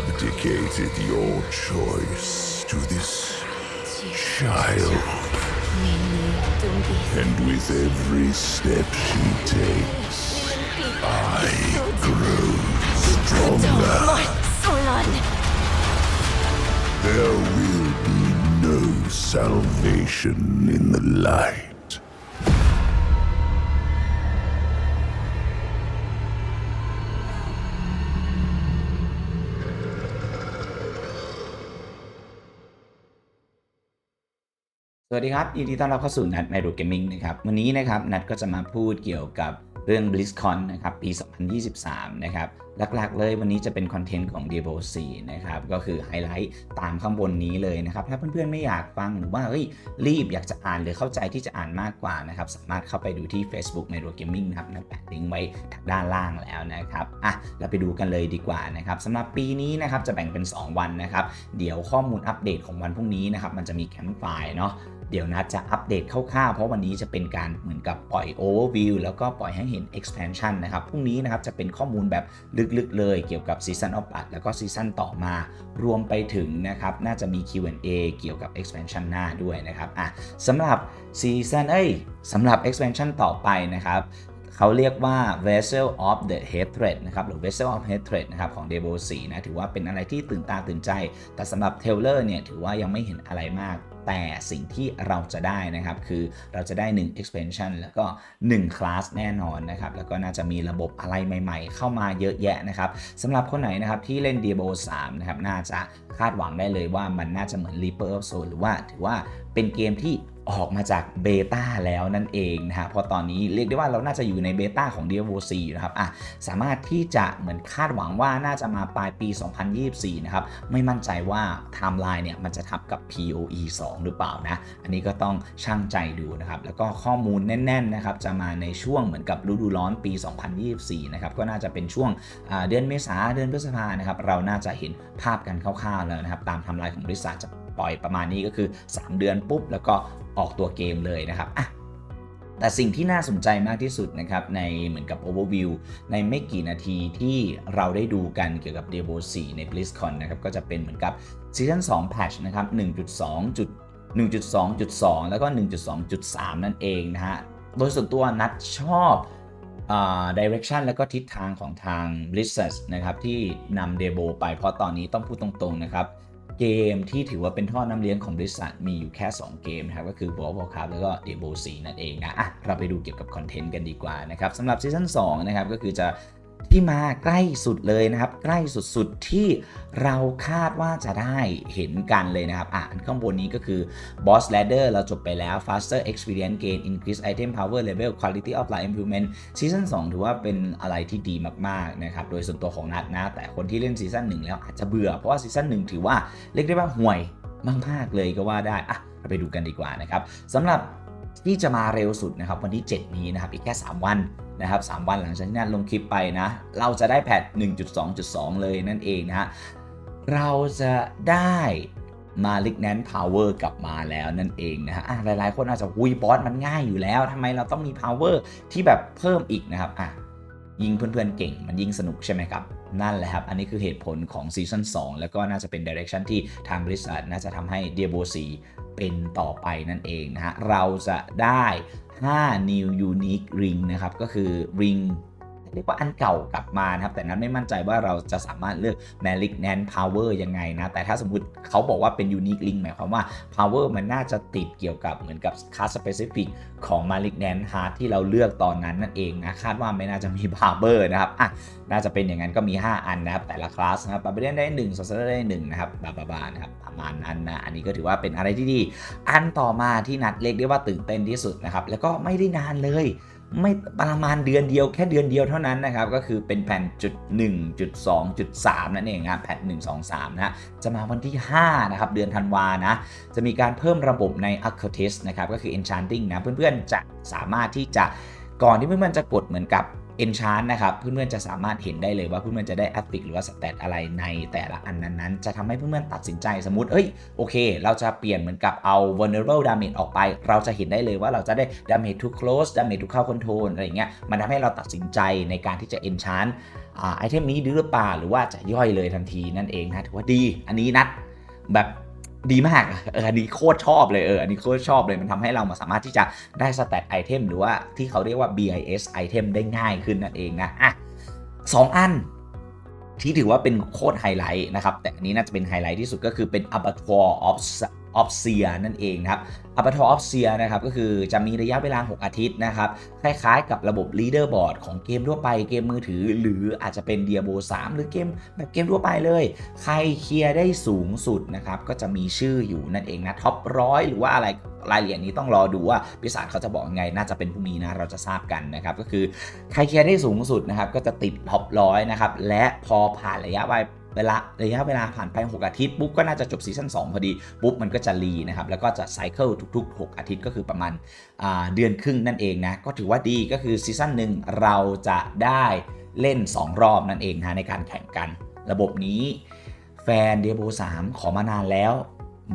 abdicated your choice to this child. And with every step she takes, I grow stronger. There will be no salvation in the light. สวัสดีครับยินดีต้อนรับเข้าสู่นัดไมโ o เกมมิ่งนะครับ วันนี้นะครับนัดก็จะมาพูดเกี่ยวกับเรื่อง BlizzCon นะครับ ปี 2023 นะครับ หลักๆเลยวันนี้จะเป็นคอนเทนต์ของ Diablo 4นะครับ ก็คือไฮไลท์ตามข้างบนนี้เลยนะครับ ถ้าเพื่อนๆไม่อยากฟังหรือว่าเฮ้ยรีบอยากจะอ่านหรือเข้าใจที่จะอ่านมากกว่านะครับ สามารถเข้าไปดูที่ Facebook ไมโ o เกมมิ่งนะครับนัดแปะลิงก์ไว้ทางด้านล่างแล้วนะครับ อะ เราไปดูกันเลยดีกว่านะครับสำหรับปีนี้นะครับจะแบ่งเป็น 2 วันนะครับ เดี๋ยวข้อมูลอัปเดตของวันพรุ่งนี้นะครับมันจะมีแคมป์ไฟล์เนาะ เดี๋ยวนัดจะอัปเดตคร่าวๆ เพราะวันนี้จะเป็นการเหมือนกับปล่อย overview แล้วก็ปล่อยให้เห็น expansion นะครับ พรุ่งนี้นะครับจะเป็นข้อมูลแบบลึกๆ เลยเกี่ยวกับ Season of Blood แล้วก็ซีซั่นต่อมา รวมไปถึงนะครับ น่าจะมี Q&A เกี่ยวกับ expansion หน้าด้วยนะครับ อะสำหรับซีซั่นเอ้ยสำหรับ expansion ต่อไปนะครับเขาเรียกว่า Vessel of the Hatred นะครับหรือ Vessel of Hatred นะครับของ d e v o 4นะถือว่าเป็นอะไรที่ตื่นตาตื่นใจ แต่สำหรับ Taylor เนี่ยถือว่ายังไม่เห็นอะไรมาก แต่สิ่งที่เราจะได้นะครับ คือเราจะได้ 1 expansion แล้วก็ 1 class แน่นอนนะครับ แล้วก็น่าจะมีระบบอะไรใหม่ๆ เข้ามาเยอะแยะนะครับสำหรับคนไหนนะครับที่เล่น Diablo 3 นะครับ น่าจะคาดหวังได้เลยว่ามันน่าจะเหมือน Reaper of souls หรือว่าถือว่าเป็นเกมที่ ออกมาจากเบต้าแล้วนั่นเองนะฮะพราะตอนนี้เรียกได้ว่าเราน่าจะอยู่ในเบต้าของ Diablo 4นะครับอะสามารถที่จะเหมือนคาดหวังว่าน่าจะมาปลายปี 2024 นะครับ ไม่มั่นใจว่าไทม์ไลน์เนี่ยมันจะทับกับ POE 2 หรือเปล่านะ อันนี้ก็ต้องช่างใจดูนะครับ แล้วก็ข้อมูลแน่นๆนะครับจะมาในช่วงเหมือนกับฤดูร้อนปี 2024 นะครับก็น่าจะเป็นช่วงเดือนเมษาเดือนพฤษภานะครับเราน่าจะเห็นภาพกันคร่าวๆแล้วนะครับตามไทม์ไลน์ของบริษัทจะ ปล่อยประมาณนี้ก็คือ 3 เดือนปุ๊บ แล้วก็ออกตัวเกมเลยนะครับอะแต่สิ่งที่น่าสนใจมากที่สุดนะครับ ในเหมือนกับ overview ในไม่กี่นาทีที่เราได้ดูกันเกี่ยวกับ Diablo 4ใน BlizzCon นะครับ ก็จะเป็นเหมือนกับ Season 2 Patch นะครับ 1.2 1.2.2 แล้วก็ 1.2.3 นั่นเองนะฮะ โดยส่วนตัวนัดชอบอ่า direction แล้วก็ทิศทางของทาง Blizzard นะครับ ที่นำเดโบไปเพราะตอนนี้ต้องพูดตรงๆนะครับ เกมที่ถือว่าเป็นท่อน้ำเลี้ยงของบริษัทมีอยู่แค่ 2 เกมนะครับก็คือ World of Warcraft แล้วก็ Diablo 4นั่นเองนะอะเราไปดูเกี่ยวกับคอนเทนต์กันดีกว่านะครับสำหรับซีซั่น2นะครับก็คือจะ ที่มาใกล้สุดเลยนะครับ ใกล้สุดๆที่เราคาดว่าจะได้เห็นกันเลยนะครับ อะอันข้างบนนี้ก็คือ Boss Ladder เราจบไปแล้ว Faster Experience Gain Increase Item Power Level Quality of Life Improvement ซีซั่น2ถือว่าเป็นอะไรที่ดีมากๆนะครับ โดยส่วนตัวของนัดนะ แต่คนที่เล่นซีซั่น1แล้วอาจจะเบื่อ เพราะว่าซีซั่น1ถือว่าเรียกได้ว่าห่วยมากๆเลยก็ว่าได้ อะไปดูกันดีกว่านะครับสำหรับ ที่จะมาเร็วสุดนะครับวันที่ 7 นี้นะครับอีกแค่ 3 วันนะครับ3วันหลังจากที่นัดลงคลิปไปนะ เราจะได้แพท 1.2.2 เลยนั่นเองนะฮะเราจะได้ Malignant Power กลับมาแล้วนั่นเองนะฮะหลายๆ คนอาจจะหุยบอสมันง่ายอยู่แล้วทำไมเราต้องมี Power ที่แบบเพิ่มอีกนะครับอะยิงเพื่อนๆเก่งมันยิ่งสนุกใช่ไหมครับ นั่นแหละครับ อันนี้คือเหตุผลของซีซั่น2แล้วก็น่าจะเป็น Direction ที่ทางบริษัทน่าจะทำให้ Diablo 4 เป็นต่อไปนั่นเองนะฮะเราจะได้ 5 New Unique Ring นะครับ ก็คือ Ring เรียกว่าอันเก่ากลับมานะครับ แต่นั้นไม่มั่นใจว่าเราจะสามารถเลือก Malignant Power ยังไงนะ แต่ถ้าสมมติเขาบอกว่าเป็น Unique Link หมายความว่า Power มันน่าจะติดเกี่ยวกับเหมือนกับ Card Specific ของ Malignant Heart ที่เราเลือกตอนนั้นนั่นเองนะ คาดว่าไม่น่าจะมี Power นะครับอะน่าจะเป็นอย่างนั้นก็มี 5 อันนะครับ แต่ละคลาสนะครับบาร์เบเดนได้1 s o ซ r ได้1นะครับบาบาบานะครับประมาณนั้นนะอันนี้ก็ถือว่าเป็นอะไรที่ดี อันต่อมาที่นัดเรียกได้ว่าตื่นเต้นที่สุดนะครับแล้วก็ไม่ได้นานเลย ไม่ประมาณเดือนเดียวแค่เดือนเดียวเท่านั้นนะครับ ก็คือเป็นแผ่นจุด1จุด2จุด3นั่นเองครับแผ่น1 2 3นะฮะจะมาวันที่ 5 นะครับ เดือนธันวานะ จะมีการเพิ่มระบบใน a c u t i s นะครับ ก็คือ Enchanting นะ เพื่อนๆ จะสามารถที่จะก่อนที่เพื่อนๆจะกดเหมือนกับ enchant นะครับ เพื่อนๆจะสามารถเห็นได้เลยว่าเพื่อนๆจะได้ affix หรือว่า stat อะไรในแต่ละอันนั้นๆ จะทำให้เพื่อนๆตัดสินใจสมมติ เอ้ย โอเค เราจะเปลี่ยนเหมือนกับเอา vulnerable damage ออกไป เราจะเห็นได้เลยว่าเราจะได้ damage to close damage to เข้า control อะไรอย่างเงี้ย มันทำให้เราตัดสินใจในการที่จะ enchant ไอเทมนี้หรือเปล่าหรือว่าจะย่อยเลยทันทีนั่นเองนะ ถือว่าดี อันนี้นัดแบบ ดีมากเอออันนี้โคตรชอบเลยเอออันนี้โคตรชอบเลยมันทำให้เรามาสามารถที่จะได้สแตทไอเทมหรือว่าที่เขาเรียกว่า BIS ไอเทมได้ง่ายขึ้นนั่นเองนะอะสองอันที่ถือว่าเป็นโคตรไฮไลท์นะครับ แต่อันนี้น่าจะเป็นไฮไลท์ที่สุดก็คือเป็น Abattoir of of s e a นั่นเองนะครับ Abattoir of s e a นะครับก็คือจะมีระยะเวลา 6 อาทิตย์นะครับคล้ายๆกับระบบ Leaderboard ของเกมทั่วไปเกมมือถือ หรืออาจจะเป็น Diablo 3หรือเกมแบบเกมทั่วไปเลย ใครเคลียร์ได้สูงสุดนะครับก็จะมีชื่ออยู่นั่นเองนะท็อปร้อยหรือว่าอะไรรายละเอียดนี้ต้องรอดูว่าพิศาจเขาจะบอกไง น่าจะเป็นพรุ่งนี้นะเราจะทราบกันนะครับก็คือใครเคลียร์ได้สูงสุดนะครับก็จะติดท็อปร้อยนะครับและพอผ่านระยะ เวลาระยะเวลาผ่านไป 6 อาทิตย์ปุ๊บก็น่าจะจบซีซั่น2 พอดีปุ๊บมันก็จะรีนะครับแล้วก็จะไซเคิลทุก ๆ 6 อาทิตย์ก็คือประมาณาเดือนครึ่งนั่นเองนะก็ถือว่าดีก็คือซีซั่นหนึ่งเราจะได้เล่น 2 รอบนั่นเองนะในการแข่งกัน ระบบนี้แฟนเดียโบ3ขอมานานแล้ว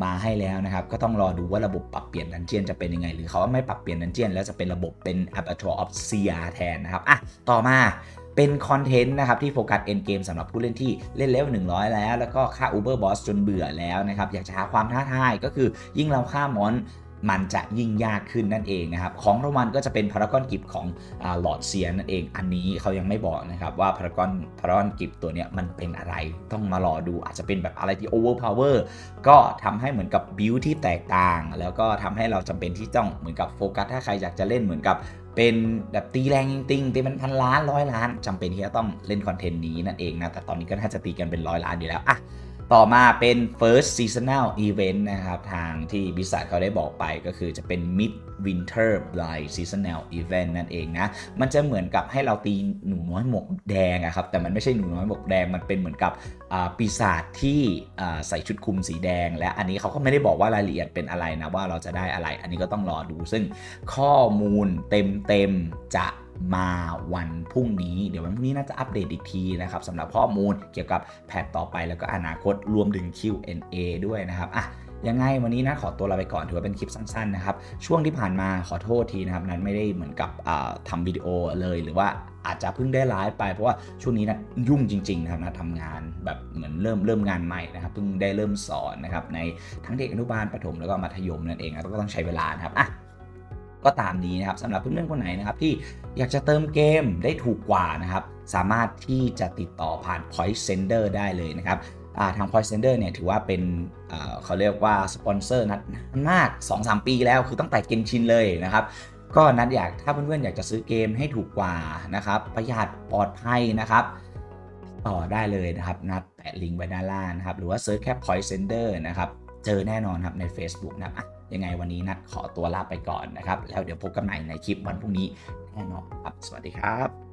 มาให้แล้วนะครับ ก็ต้องรอดูว่าระบบปรับเปลี่ยนดันเจียนจะเป็นยังไง หรือเขาไม่ปรับเปลี่ยนดันเจียนแล้วจะเป็นระบบเป็น Aperture of s e a แทนนะครับอะต่อมา เป็นคอนเทนต์นะครับที่โฟกัสเอนเกมสำหรับผู้เล่นที่เล่นเลเวล100 แล้ว แล้วก็ฆ่า Uber Boss จนเบื่อแล้วนะครับ อยากจะหาความท้าทายก็คือยิ่งเราฆ่ามอนมันจะยิ่งยากขึ้นนั่นเองนะครับ ของรางวัลก็จะเป็นพารากอนกิฟของหลอดเซียนนั่นเอง อันนี้เขายังไม่บอกนะครับว่าพารากอนพารากอนกิฟตัวเนี้ยมันเป็นอะไร ต้องมารอดูอาจจะเป็นแบบอะไรที่ overpower ก็ทำให้เหมือนกับบิวที่แตกต่าง แล้วก็ทำให้เราจำเป็นที่ต้องเหมือนกับโฟกัสถ้าใครอยากจะเล่นเหมือนกับ เป็นแบบตีแรงจริงๆตีเป็นพันล้านร้อยล้านจำเป็นที่จะต้องเล่นคอนเทนต์นี้นั่นเองนะ แต่ตอนนี้ก็น่าจะตีกันเป็นร้อยล้านอยู่แล้วอะ ต่อมาเป็น first seasonal event นะครับ ทางที่บิษัทเขาได้บอกไปก็คือจะเป็น mid winter blind seasonal event นั่นเองนะ มันจะเหมือนกับให้เราตีหนูน้อยหมวกแดงอะครับ แต่มันไม่ใช่หนูน้อยหมวกแดง มันเป็นเหมือนกับปีศาจที่ใส่ชุดคลุมสีแดง และอันนี้เขาก็ไม่ได้บอกว่ารายละเอียดเป็นอะไรนะว่าเราจะได้อะไร อันนี้ก็ต้องรอดู ซึ่งข้อมูลเต็มๆจะ มาวันพรุ่งนี้ เดี๋ยววันพรุ่งนี้น่าจะอัปเดตอีกทีนะครับสำหรับข้อมูลเกี่ยวกับแพทต่อไปแล้วก็อนาคตรวมถึง Q&A ด้วยนะครับอะยังไงวันนี้นะขอตัวลาไปก่อนถือว่าเป็นคลิปสั้นๆนะครับช่วงที่ผ่านมาขอโทษทีนะครับนั้นไม่ได้เหมือนกับอ่าทำวิดีโอเลยหรือว่าอาจจะเพิ่งได้ไลฟ์ไปเพราะว่าช่วงนี้นะยุ่งจริงๆนะครับนะทำงานแบบเหมือนเริ่มเริ่มงานใหม่นะครับเพิ่งได้เริ่มสอนนะครับในทั้งเด็กอนุบาลประถมแล้วก็มัธยมนั่นเองนะก็ต้องใช้เวลานะครับอะ ก็ตามนี้นะครับสำหรับเพื่อนๆคนไหนนะครับที่อยากจะเติมเกมได้ถูกกว่านะครับสามารถที่จะติดต่อผ่าน Point Sender ได้เลยนะครับาทาง Point Sender เนี่ยถือว่าเป็นเขาเรียกว่าสปอนเซอร์นัดนานมาก 2-3 ปีแล้วคือตั้งแต่เกนชินเลยนะครับก็นัดอยากถ้าเพื่อนๆอยากจะซื้อเกมให้ถูกกว่านะครับประหยัดปลอดภัยนะครับต่อได้เลยนะครับ นัดแปะลิงก์ไว้ด้านล่างนะครับ หรือว่าเซิร์ชแค่ Point Sender นะครับ เจอแน่นอนครับใน Facebook นะครับ ยังไงวันนี้นัดขอตัวลาไปก่อนนะครับ แล้วเดี๋ยวพบกันใหม่ในคลิปวันพรุ่งนี้แน่นอนครับ สวัสดีครับ